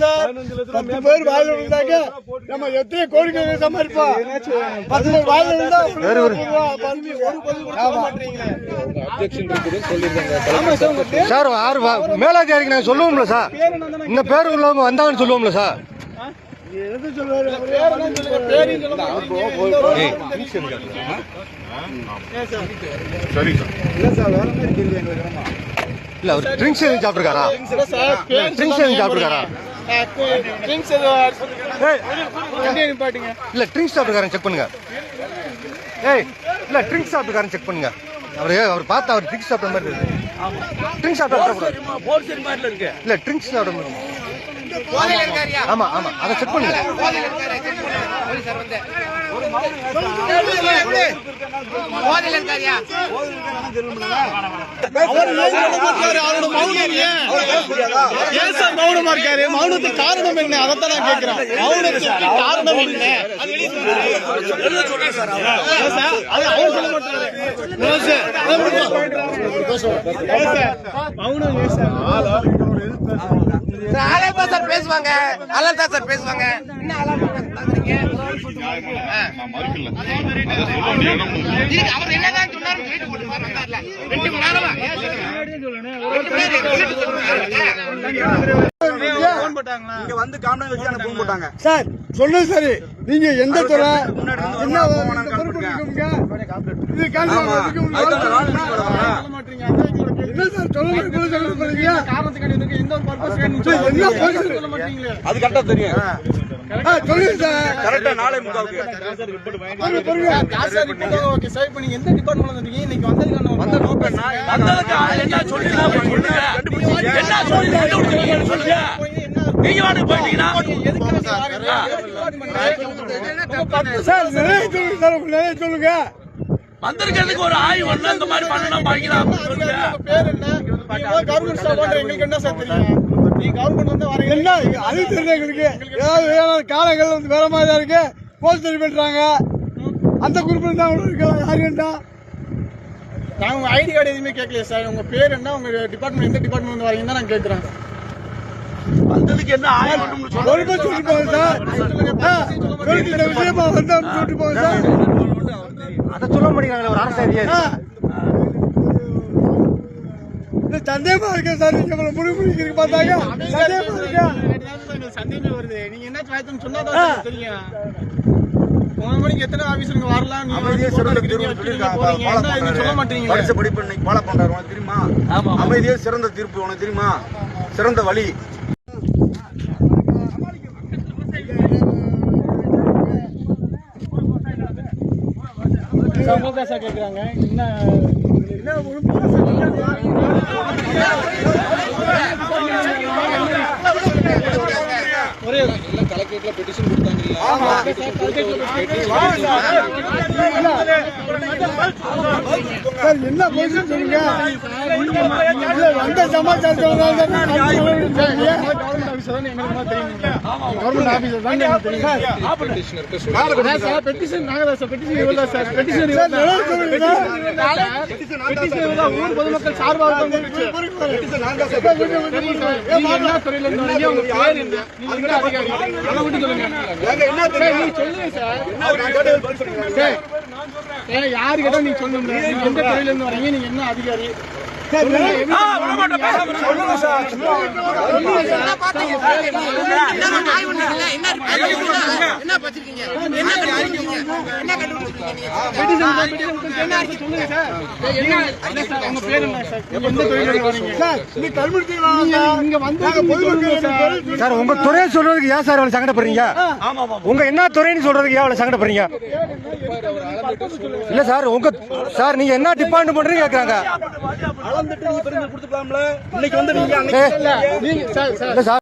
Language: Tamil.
சார் பத்து பேர் வாயில விழுந்தாங்க நம்ம எத்தனை கோரிக்கை சம்பாதிப்போம் பத்து பேர் வாயில விழுந்தா வேறு. சார் ஆறு மேலதிகாரிக்கு நாங்கள் சொல்லுவோம்ல சார் இந்த பேர் உள்ளவங்க வந்தாங்கன்னு சொல்லுவோம்ல சார் எது சொல்லுவாரு அவரு? பேரையும் சொல்ல மாட்டீங்க. இல்ல அவர் ட்ரிங்க்ஸ் எதுவும் சாப்பிட்டுருக்காரா? ட்ரிங்க்ஸ் எதுவும் சாப்பிட்டுருக்காரா? drinks எதுவும். இல்ல ட்ரிங்க்ஸ் சாப்பிட்டுருக்காரன் செக் பண்ணுங்க. ஏய் இல்ல ட்ரிங்க்ஸ் சாப்பிட்டுருக்காரன் செக் பண்ணுங்க. அவர் அவர் பார்த்தா அவர் ட்ரிங்க்ஸ் சாப்பிட்ட மாதிரி இருக்கு. ட்ரிங்க்ஸ் சாப்பிட்டா இல்ல ட்ரிங்க்ஸ் சாப்பிட்ட மாதிரி. ஆமா ஆமா அதை செக் பண்ணுங்க. மௌனமா இருக்காரு? மௌனத்துக்கு காரணம் என்ன? அதைத்தான் நான் கேட்கிறேன். மௌனத்துக்கு காரணம் என்ன? பேசுவாங்க ஆளால் தான் சார் பேசுவாங்க என்ன ஆளால் பாக்குறீங்க அவர் என்னதான் சொன்னாரு வீட்டு போட்டு வந்தார்ல. ரெண்டு மணி நேரமா? ரெண்டு பேரு சார். சொல்லுங்க சரி. நீங்க எந்த துறை? என்ன? இது காரணம். அதுக்கு உங்க என்ன சார் சொல்லுங்க? சார், என்ன கரெக்டா தெரியும் ஆ, சொல்லுங்க சார் கரெக்டா நாளை முக்காவுக்கு பொறுங்க, பொறுங்க. வந்த நோக்கம் வந்ததுக்கு என்ன சொல்லி சொல்லுங்க என்ன சொல்லி சொல்லுங்க நீங்க வாட்டு போயிட்டீங்கன்னா சார் சொல்லுங்க சார் வந்திருக்கிறதுக்கு ஒரு ஆய்வு ஒண்ணு இந்த மாதிரி பண்ணணும் பண்ணிக்கலாம் சொல்லுங்க என்ன அது தெரியல எங்களுக்கு? ஏதாவது வேற காலங்கள் வந்து வேற மாதிரி இருக்கு. போஸ்ட் சரி பண்றாங்க அந்த குரூப்ல தான் இருக்கலாம் யாருன்னா நாங்க உங்க ஐடி கார்டு எதுவுமே கேட்கல சார் உங்க பேர் என்ன? உங்க டிபார்ட்மெண்ட் எந்த டிபார்ட்மெண்ட் வரீங்கன்னு தான் நான் கேட்கறேன் வந்ததுக்கு என்ன பஸ் சொல்லிட்டு போங்க சார் விஷயமா வந்து சொல்லிட்டு போங்க சார் அதை சொல்ல மாட்டேங்கிறாங்களே ஒரு அரசு அதிகாரி. ஆ. இந்த சந்தேகமா இருக்கு சார்? நீங்க இவ்வளவு முடிவு பண்ணிக்கிறீங்க பார்த்தாங்க சந்தேகமா இருக்கா. சந்தேகமே வருது. நீங்க என்ன சாய்த்துன்னு சொன்னா தெரியும். ஒன்பது மணிக்கு எத்தனை ஆபீசருங்க வரலாம் அமைதியே சிறந்த தீர்ப்பு என்ன சொல்ல மாட்டீங்களே படிச்ச படிப்பு இன்னைக்கு ஃபாலோ பண்றாரு. உனக்கு தெரியுமா? அமைதியே சிறந்த தீர்ப்பு உனக்கு தெரியுமா? சிறந்த வழி. சார், உங்க என்ன சார் என்ன பொசிஷன் சொல்லுங்க சமாச்சாரத்தை நான் சொல்லுங்க. கவர்மெண்ட் ஆபீசர் தான் எங்களுக்கு தான் தெரியும் கவர்மெண்ட் தான் சார் பெட்டிஷன் நாங்க தான் சார் பெட்டிஷன் தான் சார் ஊர் பொதுமக்கள் சார்பாக தான் வந்துருச்சு. தெரியும் சார். நீங்க என்ன துறையில இருந்து வரீங்க? உங்க பேர் என்ன? நீங்க என்ன அதிகாரி? அதை சொல்லுங்க. நீங்க சொல்லுங்க சார். யாரு கேட்டா நீங்க. நீங்க எந்த துறையில இருந்து வரீங்க? நீங்க என்ன அதிகாரி? என்ன சார், உங்க துறையை சொல்றதுக்கு ஏன் சார் அவ்வளவு சங்கடப்படுறீங்க? உங்க என்ன துறைன்னு சொல்றதுக்கு ஏன் அவ்வளவு சங்கடப்படுறீங்க? இல்ல சார் உங்க சார் நீங்க என்ன டிபார்ட்மெண்ட் பண்றீங்க கேக்குறாங்க. இல்ல சார்.